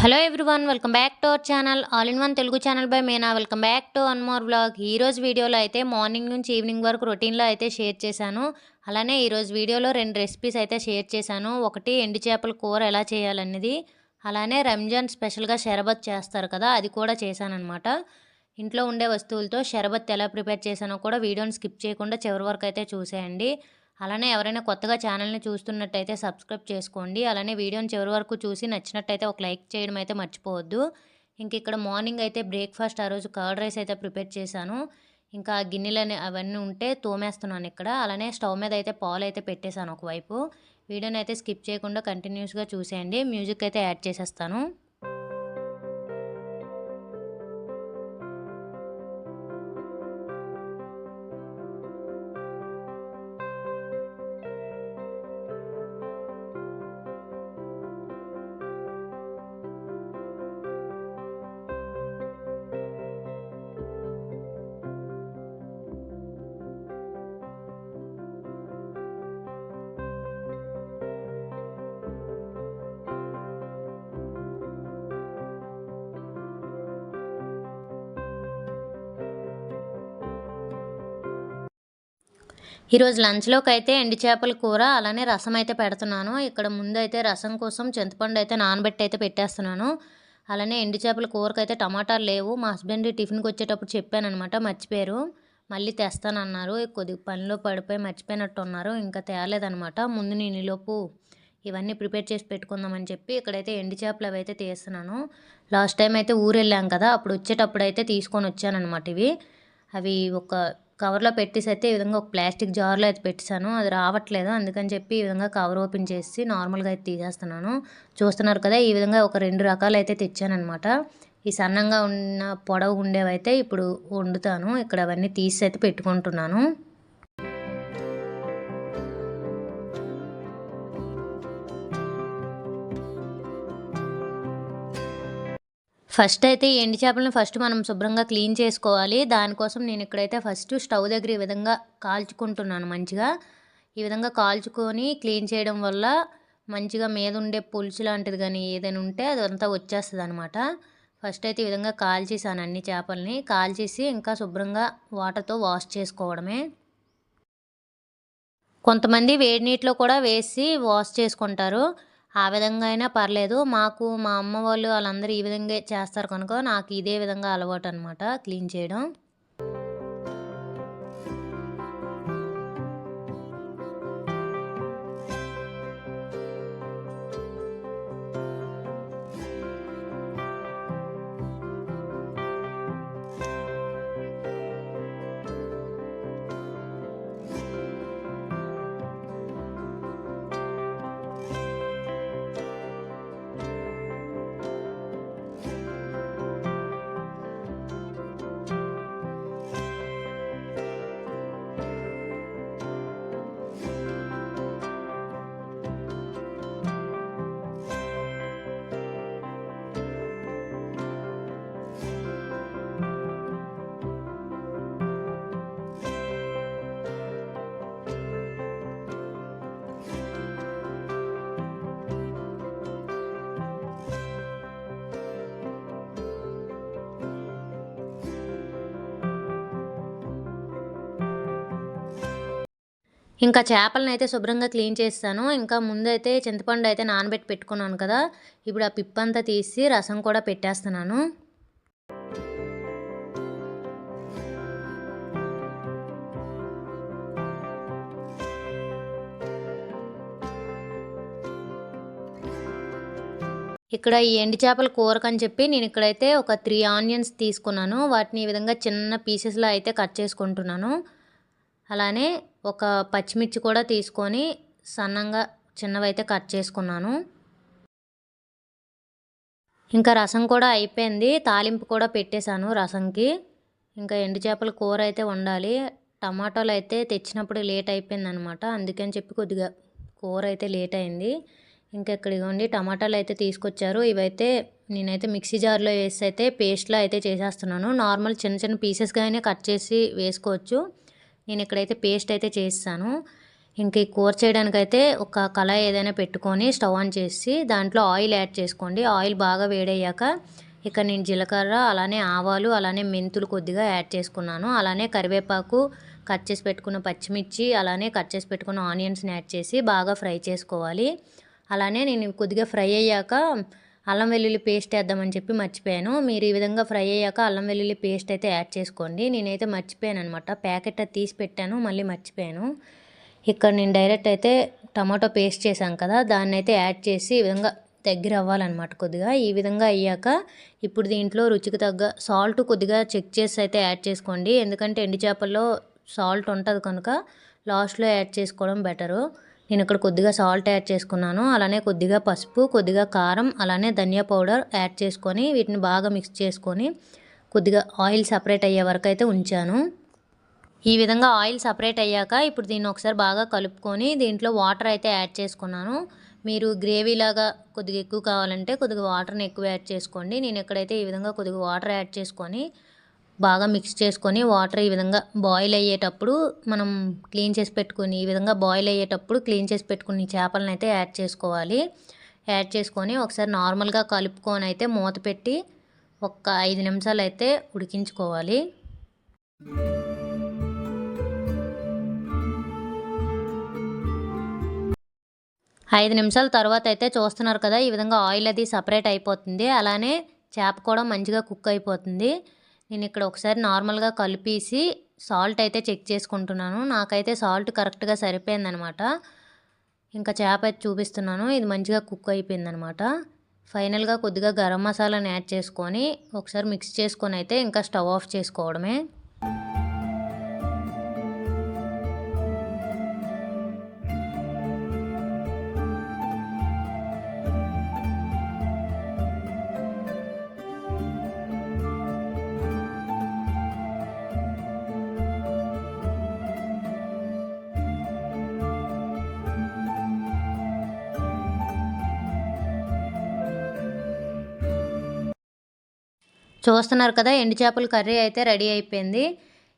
Hello everyone welcome back to our channel all in one Telugu channel by Meena welcome back to one more blog ఈరోజు వీడియోలో అయితే morning నుంచి evening వరకు రొటీన్లో అయితే share చేశాను. అలానే ఈరోజు వీడియోలో రెండు రెసిపీస్ అయితే షేర్ చేశాను. ఒకటి ఎండు చేపల కూర ఎలా చేయాలనేది అలానే రంజాన్ స్పెషల్గా షరబత్ చేస్తారు కదా అది కూడా చేశానమాట ఇంట్లో ఉండే వస్తువులతో షరబత్ ఎలా ప్రిపేర్ చేశానో కూడా వీడియోని స్కిప్ చేయకుండా చివరి వరకు అయితే చూసేయండి. అలానే ఎవరైనా కొత్తగా ఛానల్ని చూస్తున్నట్టయితే సబ్స్క్రైబ్ చేసుకోండి. అలానే వీడియోని చివరి వరకు చూసి నచ్చినట్టయితే ఒక లైక్ చేయడం అయితే మర్చిపోవద్దు. ఇంక ఇక్కడ మార్నింగ్ అయితే బ్రేక్ఫాస్ట్ ఆ రోజు కర్డ్ రైస్ అయితే ప్రిపేర్ చేశాను. ఇంకా గిన్నెలు అవన్నీ ఉంటే తోమేస్తున్నాను ఇక్కడ. అలానే స్టవ్ మీద అయితే పాలు అయితే పెట్టేశాను ఒకవైపు. వీడియోని అయితే స్కిప్ చేయకుండా కంటిన్యూస్గా చూసేయండి. మ్యూజిక్ అయితే యాడ్ చేసేస్తాను. ఈరోజు లంచ్లోకి అయితే ఎండు చేపల కూర అలానే రసం అయితే పెడుతున్నాను. ఇక్కడ ముందు అయితే రసం కోసం చింతపండు అయితే నానబెట్టి అయితే పెట్టేస్తున్నాను. అలానే ఎండు చేపల కూరకు అయితే టమాటాలు లేవు. మా హస్బెండ్ టిఫిన్కి వచ్చేటప్పుడు చెప్పానమాట మర్చిపోయారు. మళ్ళీ తెస్తానన్నారు. కొద్దిగా పనిలో పడిపోయి మర్చిపోయినట్టు ఉన్నారు ఇంకా తేలేదనమాట ముందు నేను ఈలోపు ఇవన్నీ ప్రిపేర్ చేసి పెట్టుకుందామని చెప్పి ఇక్కడైతే ఎండి చేపలు అవి అయితే తీస్తున్నాను. లాస్ట్ టైం అయితే ఊరు వెళ్ళాం కదా అప్పుడు వచ్చేటప్పుడు అయితే తీసుకొని వచ్చానమాట ఇవి. అవి ఒక కవర్లో పెట్టేసి అయితే ఈ విధంగా ఒక ప్లాస్టిక్ జార్లో అయితే పెట్టేశాను. అది రావట్లేదు. అందుకని చెప్పి ఈ విధంగా కవర్ ఓపెన్ చేసి నార్మల్గా అయితే తీసేస్తున్నాను. చూస్తున్నారు కదా ఈ విధంగా ఒక రెండు రకాలు అయితే తెచ్చానమాట ఈ సన్నంగా ఉన్న పొడవు ఉండేవైతే ఇప్పుడు వండుతాను. ఇక్కడ అవన్నీ తీసి అయితే పెట్టుకుంటున్నాను. ఫస్ట్ అయితే ఎండి చేపలను ఫస్ట్ మనం శుభ్రంగా క్లీన్ చేసుకోవాలి. దానికోసం నేను ఇక్కడైతే ఫస్ట్ స్టవ్ దగ్గర ఈ విధంగా కాల్చుకుంటున్నాను మంచిగా. ఈ విధంగా కాల్చుకొని క్లీన్ చేయడం వల్ల మంచిగా మీద ఉండే పులుసు లాంటిది కానీ ఏదైనా ఉంటే అదంతా వచ్చేస్తుంది అనమాట ఫస్ట్ అయితే ఈ విధంగా కాల్చేసాను అన్ని చేపల్ని. కాల్చేసి ఇంకా శుభ్రంగా వాటర్తో వాష్ చేసుకోవడమే. కొంతమంది వేడి నీటిలో కూడా వేసి వాష్ చేసుకుంటారు. ఆ విధంగా అయినా పర్లేదు. మాకు మా అమ్మ వాళ్ళు వాళ్ళందరూ ఈ విధంగా చేస్తారు కనుక నాకు ఇదే విధంగా అలవాటు అనమాట క్లీన్ చేయడం. ఇంకా చేపలను అయితే శుభ్రంగా క్లీన్ చేస్తాను. ఇంకా ముందైతే చింతపండు అయితే నానబెట్టి పెట్టుకున్నాను కదా ఇప్పుడు ఆ పిప్పంతా తీసి రసం కూడా పెట్టేస్తున్నాను. ఇక్కడ ఈ ఎండు చేపల కూరకని చెప్పి నేను ఇక్కడైతే ఒక త్రీ ఆనియన్స్ తీసుకున్నాను. వాటిని ఈ విధంగా చిన్న పీసెస్లో అయితే కట్ చేసుకుంటున్నాను. అలానే ఒక పచ్చిమిర్చి కూడా తీసుకొని సన్నంగా చిన్నవైతే కట్ చేసుకున్నాను. ఇంకా రసం కూడా అయిపోయింది. తాలింపు కూడా పెట్టేశాను రసంకి. ఇంకా ఎండు చేపల కూర అయితే వండాలి. టమాటాలు అయితే తెచ్చినప్పుడు లేట్ అయిపోయింది అనమాట అందుకని చెప్పి కొద్దిగా కూర అయితే లేట్ అయింది. ఇంకా ఇక్కడిగోండి టమాటాలు అయితే తీసుకొచ్చారు. ఇవైతే నేనైతే మిక్సీ జార్లో వేసి అయితే పేస్ట్లో అయితే చేసేస్తున్నాను. నార్మల్ చిన్న చిన్న పీసెస్గా అయినా కట్ చేసి వేసుకోవచ్చు. నేను ఇక్కడైతే పేస్ట్ అయితే చేస్తాను. ఇంక ఈ కూర చేయడానికైతే ఒక కళాయి ఏదైనా పెట్టుకొని స్టవ్ ఆన్ చేసి దాంట్లో ఆయిల్ యాడ్ చేసుకోండి. ఆయిల్ బాగా వేడయ్యాక ఇక్కడ నేను జీలకర్ర అలానే ఆవాలు అలానే మెంతులు కొద్దిగా యాడ్ చేసుకున్నాను. అలానే కరివేపాకు కట్ చేసి పెట్టుకున్న పచ్చిమిర్చి అలానే కట్ చేసి పెట్టుకున్న ఆనియన్స్ని యాడ్ చేసి బాగా ఫ్రై చేసుకోవాలి. అలానే నేను కొద్దిగా ఫ్రై అయ్యాక అల్లం వెల్లుల్లి పేస్ట్ వేద్దామని చెప్పి మర్చిపోయాను. మీరు ఈ విధంగా ఫ్రై అయ్యాక అల్లం వెల్లుల్లి పేస్ట్ అయితే యాడ్ చేసుకోండి. నేనైతే మర్చిపోయాను అనమాట ప్యాకెట్ తీసి పెట్టాను మళ్ళీ మర్చిపోయాను. ఇక్కడ నేను డైరెక్ట్ అయితే టమాటో పేస్ట్ చేశాను కదా దాన్ని అయితే యాడ్ చేసి ఈ విధంగా దగ్గర అవ్వాలన్నమాట కొద్దిగా. ఈ విధంగా అయ్యాక ఇప్పుడు దీంట్లో రుచికి తగ్గ సాల్ట్ కొద్దిగా చెక్ చేసి అయితే యాడ్ చేసుకోండి. ఎందుకంటే ఎండు చేపల్లో సాల్ట్ ఉంటుంది కనుక లాస్ట్లో యాడ్ చేసుకోవడం బెటరు. నేను ఇక్కడ కొద్దిగా సాల్ట్ యాడ్ చేసుకున్నాను. అలానే కొద్దిగా పసుపు కొద్దిగా కారం అలానే ధనియా పౌడర్ యాడ్ చేసుకొని వీటిని బాగా మిక్స్ చేసుకొని కొద్దిగా ఆయిల్ సపరేట్ అయ్యే వరకు అయితే ఉంచాను. ఈ విధంగా ఆయిల్ సపరేట్ అయ్యాక ఇప్పుడు దీన్ని ఒకసారి బాగా కలుపుకొని దీంట్లో వాటర్ అయితే యాడ్ చేసుకున్నాను. మీరు గ్రేవీ లాగా కొద్దిగా ఎక్కువ కావాలంటే కొద్దిగా వాటర్ని ఎక్కువ యాడ్ చేసుకోండి. నేను ఎక్కడైతే ఈ విధంగా కొద్దిగా వాటర్ యాడ్ చేసుకొని బాగా మిక్స్ చేసుకొని వాటర్ ఈ విధంగా బాయిల్ అయ్యేటప్పుడు మనం క్లీన్ చేసి పెట్టుకుని ఈ విధంగా బాయిల్ అయ్యేటప్పుడు క్లీన్ చేసి పెట్టుకుని చేపలను అయితే యాడ్ చేసుకోవాలి. యాడ్ చేసుకొని ఒకసారి నార్మల్గా కలుపుకొని అయితే మూత పెట్టి ఒక ఐదు నిమిషాలు అయితే ఉడికించుకోవాలి. ఐదు నిమిషాల తర్వాత అయితే చూస్తున్నారు కదా ఈ విధంగా ఆయిల్ అది సపరేట్ అయిపోతుంది. అలానే చేప కూడా మంచిగా కుక్ అయిపోతుంది. నేను ఇక్కడ ఒకసారి నార్మల్గా కలిపేసి సాల్ట్ అయితే చెక్ చేసుకుంటున్నాను. నాకైతే సాల్ట్ కరెక్ట్గా సరిపోయిందనమాట. ఇంకా చేప అయితే చూపిస్తున్నాను. ఇది మంచిగా కుక్ అయిపోయిందనమాట. ఫైనల్గా కొద్దిగా గరం మసాలాని యాడ్ చేసుకొని ఒకసారి మిక్స్ చేసుకొని అయితే ఇంకా స్టవ్ ఆఫ్ చేసుకోవడమే. చూస్తున్నారు కదా ఎండు చేపల కర్రీ అయితే రెడీ అయిపోయింది.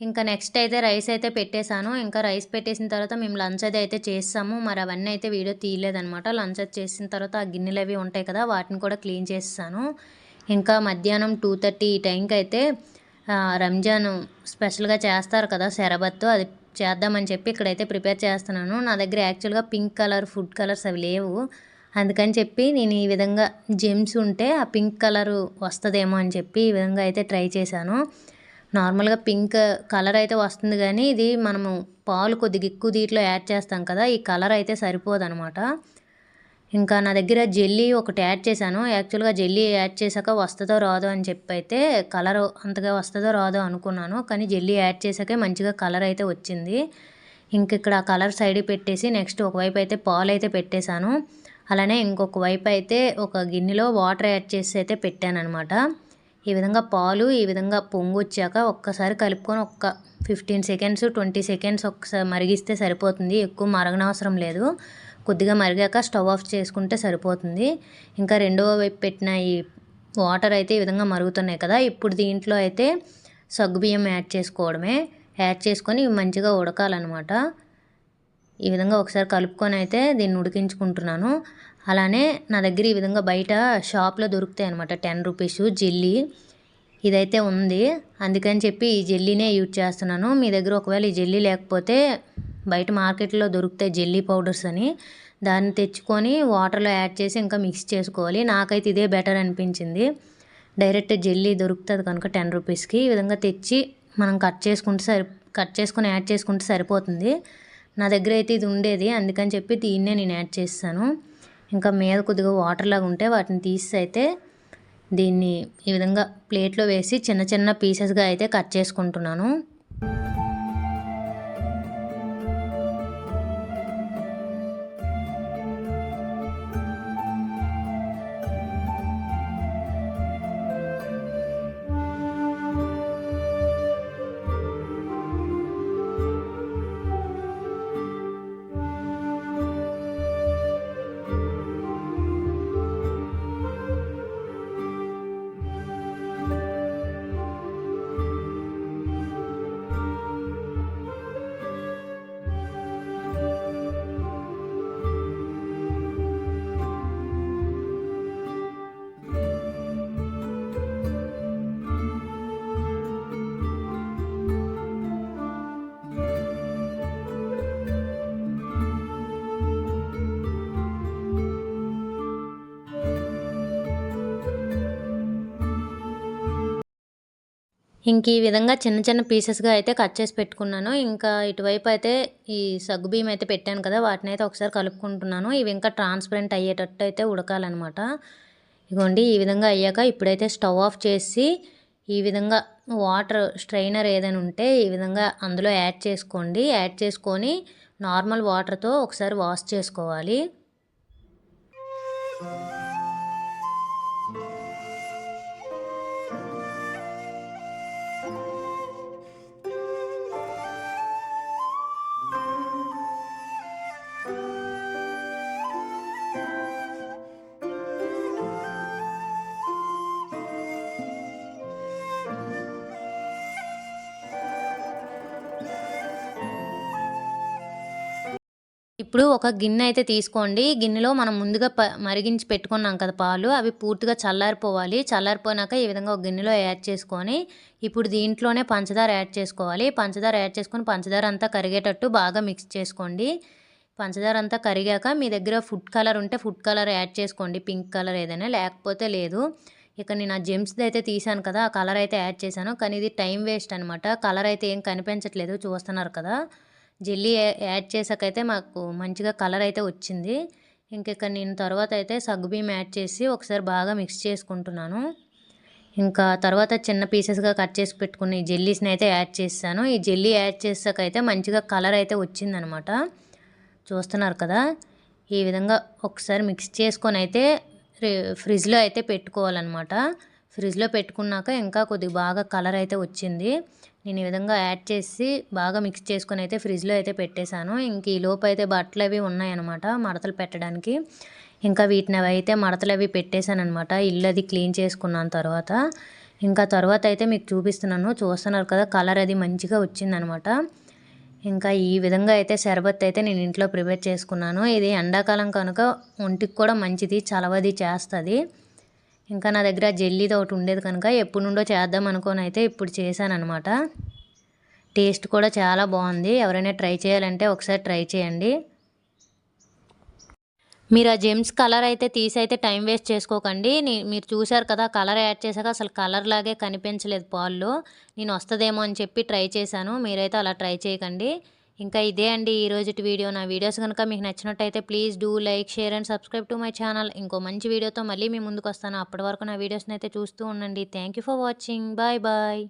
ఇంకా నెక్స్ట్ అయితే రైస్ అయితే పెట్టేశాను. ఇంకా రైస్ పెట్టేసిన తర్వాత మేము లంచ్ అది అయితే చేస్తాము. మరి అవన్నీ అయితే వీడియో తీయలేదనమాట లంచ్ అది చేసిన తర్వాత ఆ గిన్నెలు అవి ఉంటాయి కదా వాటిని కూడా క్లీన్ చేస్తాను. ఇంకా మధ్యాహ్నం టూ థర్టీ ఈ టైంకి అయితే రంజాన్ స్పెషల్గా చేస్తారు కదా శరబత్తు అది చేద్దామని చెప్పి ఇక్కడైతే ప్రిపేర్ చేస్తున్నాను. నా దగ్గర యాక్చువల్గా పింక్ కలర్ ఫుడ్ కలర్స్ అవి లేవు. అందుకని చెప్పి నేను ఈ విధంగా జెమ్స్ ఉంటే ఆ పింక్ కలర్ వస్తుందేమో అని చెప్పి ఈ విధంగా అయితే ట్రై చేశాను. నార్మల్గా పింక్ కలర్ అయితే వస్తుంది కానీ ఇది మనము పాలు కొద్దిగా ఎక్కువ దీంట్లో యాడ్ చేస్తాం కదా ఈ కలర్ అయితే సరిపోదనమాట. ఇంకా నా దగ్గర జెల్లీ ఒకటి యాడ్ చేశాను. యాక్చువల్గా జెల్లీ యాడ్ చేశాక వస్తుందో రాదో అని చెప్పి అయితే కలర్ అంతగా వస్తుందో రాదో అనుకున్నాను. కానీ జెల్లీ యాడ్ చేశాకే మంచిగా కలర్ అయితే వచ్చింది. ఇంక ఇక్కడ ఆ కలర్ సైడ్ పెట్టేసి నెక్స్ట్ ఒకవైపు అయితే పాలు అయితే పెట్టేశాను. అలానే ఇంకొక వైపు అయితే ఒక గిన్నెలో వాటర్ యాడ్ చేసి అయితే పెట్టాను అనమాట ఈ విధంగా పాలు ఈ విధంగా పొంగు వచ్చాక ఒక్కసారి కలుపుకొని ఒక్క ఫిఫ్టీన్ సెకండ్స్ ట్వంటీ సెకండ్స్ ఒకసారి మరిగిస్తే సరిపోతుంది. ఎక్కువ మరగనవసరం లేదు. కొద్దిగా మరిగాక స్టవ్ ఆఫ్ చేసుకుంటే సరిపోతుంది. ఇంకా రెండవ వైపు పెట్టిన ఈ వాటర్ అయితే ఈ విధంగా మరుగుతున్నాయి కదా ఇప్పుడు దీంట్లో అయితే సగ్గుబియ్యం యాడ్ చేసుకోవడమే. యాడ్ చేసుకొని మంచిగా ఉడకాలన్నమాట. ఈ విధంగా ఒకసారి కలుపుకొని అయితే దీన్ని ఉడికించుకుంటున్నాను. అలానే నా దగ్గర ఈ విధంగా బయట షాప్లో దొరుకుతాయి అనమాట టెన్ రూపీస్ జెల్లీ. ఇదైతే ఉంది. అందుకని చెప్పి ఈ జెల్లీనే యూజ్ చేస్తున్నాను. మీ దగ్గర ఒకవేళ ఈ జెల్లీ లేకపోతే బయట మార్కెట్లో దొరుకుతాయి జెల్లీ పౌడర్స్ అని. దాన్ని తెచ్చుకొని వాటర్లో యాడ్ చేసి ఇంకా మిక్స్ చేసుకోవాలి. నాకైతే ఇదే బెటర్ అనిపించింది. డైరెక్ట్ జెల్లీ దొరుకుతుంది కనుక టెన్ రూపీస్కి. ఈ విధంగా తెచ్చి మనం కట్ చేసుకుంటే సరి కట్ చేసుకొని యాడ్ చేసుకుంటే సరిపోతుంది. నా దగ్గర అయితే ఇది ఉండేది. అందుకని చెప్పి దీన్నే నేను యాడ్ చేస్తాను. ఇంకా మీద కొద్దిగా వాటర్ లాగా ఉంటే వాటిని తీసి అయితే దీన్ని ఈ విధంగా ప్లేట్లో వేసి చిన్న చిన్న పీసెస్గా అయితే కట్ చేసుకుంటున్నాను. ఇంక ఈ విధంగా చిన్న చిన్న పీసెస్గా అయితే కట్ చేసి పెట్టుకున్నాను. ఇంకా ఇటువైపు అయితే ఈ సగ్గు బియ్యం అయితే పెట్టాను కదా వాటిని అయితే ఒకసారి కలుపుకుంటున్నాను. ఇవి ఇంకా ట్రాన్స్పరెంట్ అయ్యేటట్టు అయితే ఉడకాలన్నమాట. ఇగోండి ఈ విధంగా అయ్యాక ఇప్పుడైతే స్టవ్ ఆఫ్ చేసి ఈ విధంగా వాటర్ స్ట్రైనర్ ఏదైనా ఉంటే ఈ విధంగా అందులో యాడ్ చేసుకోండి. యాడ్ చేసుకొని నార్మల్ వాటర్తో ఒకసారి వాష్ చేసుకోవాలి. ఇప్పుడు ఒక గిన్నె అయితే తీసుకోండి. గిన్నెలో మనం ముందుగా ప మరిగించి పెట్టుకున్నాం కదా పాలు. అవి పూర్తిగా చల్లారిపోవాలి. చల్లారిపోయినాక ఈ విధంగా ఒక గిన్నెలో యాడ్ చేసుకొని ఇప్పుడు దీంట్లోనే పంచదార యాడ్ చేసుకోవాలి. పంచదార యాడ్ చేసుకొని పంచదార అంతా కరిగేటట్టు బాగా మిక్స్ చేసుకోండి. పంచదార అంతా కరిగాక మీ దగ్గర ఫుడ్ కలర్ ఉంటే ఫుడ్ కలర్ యాడ్ చేసుకోండి. పింక్ కలర్ ఏదైనా లేకపోతే లేదు. ఇక నేను ఆ జెమ్స్ది అయితే తీసాను కదా ఆ కలర్ అయితే యాడ్ చేశాను. కానీ ఇది టైం వేస్ట్ అనమాట కలర్ అయితే ఏం కనిపించట్లేదు చూస్తున్నారు కదా. జెల్లీ యాడ్ చేసాకైతే మాకు మంచిగా కలర్ అయితే వచ్చింది. ఇంక నేను తర్వాత అయితే సగ్గుబియ్యం యాడ్ చేసి ఒకసారి బాగా మిక్స్ చేసుకుంటున్నాను. ఇంకా తర్వాత చిన్న పీసెస్గా కట్ చేసి పెట్టుకున్న ఈ జెల్లీస్ని అయితే యాడ్ చేశాను ఈ జెల్లీ యాడ్ చేసాకైతే మంచిగా కలర్ అయితే వచ్చిందనమాట. చూస్తున్నారు కదా ఈ విధంగా ఒకసారి మిక్స్ చేసుకొని అయితే ఫ్రిడ్జ్లో అయితే పెట్టుకోవాలన్నమాట. ఫ్రిడ్జ్లో పెట్టుకున్నాక ఇంకా కొద్దిగా బాగా కలర్ అయితే వచ్చింది. నేను ఈ విధంగా యాడ్ చేసి బాగా మిక్స్ చేసుకొని అయితే ఫ్రిడ్జ్లో అయితే పెట్టేశాను. ఇంక ఈ లోపు అయితే బట్టలు అవి ఉన్నాయన్నమాట మడతలు పెట్టడానికి. ఇంకా వీటిని అవి అయితే మడతలు అవి పెట్టేశానమాట ఇల్లు అది క్లీన్ చేసుకున్నాను తర్వాత. ఇంకా తర్వాత అయితే మీకు చూపిస్తున్నాను. చూస్తున్నారు కదా కలర్ అది మంచిగా వచ్చిందనమాట ఇంకా ఈ విధంగా అయితే షర్బత్ అయితే నేను ఇంట్లో ప్రిపేర్ చేసుకున్నాను. ఇది ఎండాకాలం కనుక ఒంటికి కూడా మంచిది చలవది చేస్తుంది. ఇంకా నా దగ్గర జెల్లీది ఒకటి ఉండేది కనుక ఎప్పుడు నుండో చేద్దాం అనుకోని అయితే ఇప్పుడు చేశాను అనమాట టేస్ట్ కూడా చాలా బాగుంది. ఎవరైనా ట్రై చేయాలంటే ఒకసారి ట్రై చేయండి. మీరు ఆ జెమ్స్ కలర్ అయితే తీసి అయితే టైం వేస్ట్ చేసుకోకండి. మీరు చూశారు కదా కలర్ యాడ్ చేశాక అసలు కలర్ లాగే కనిపించలేదు పాల్లో. నేను వస్తుందేమో అని చెప్పి ట్రై చేశాను. మీరైతే అలా ట్రై చేయకండి. ఇంకా ఇదే అండి ఈరోజుటి వీడియో. నా వీడియోస్ కనుక మీకు నచ్చినట్టయితే please do like share and subscribe to my channel. ఇంకో మంచి వీడియోతో మళ్ళీ మీ ముందుకు వస్తాను అప్పటి వరకు నా వీడియోస్ని అయితే చూస్తూ ఉండండి. Thank for watching. Bye bye.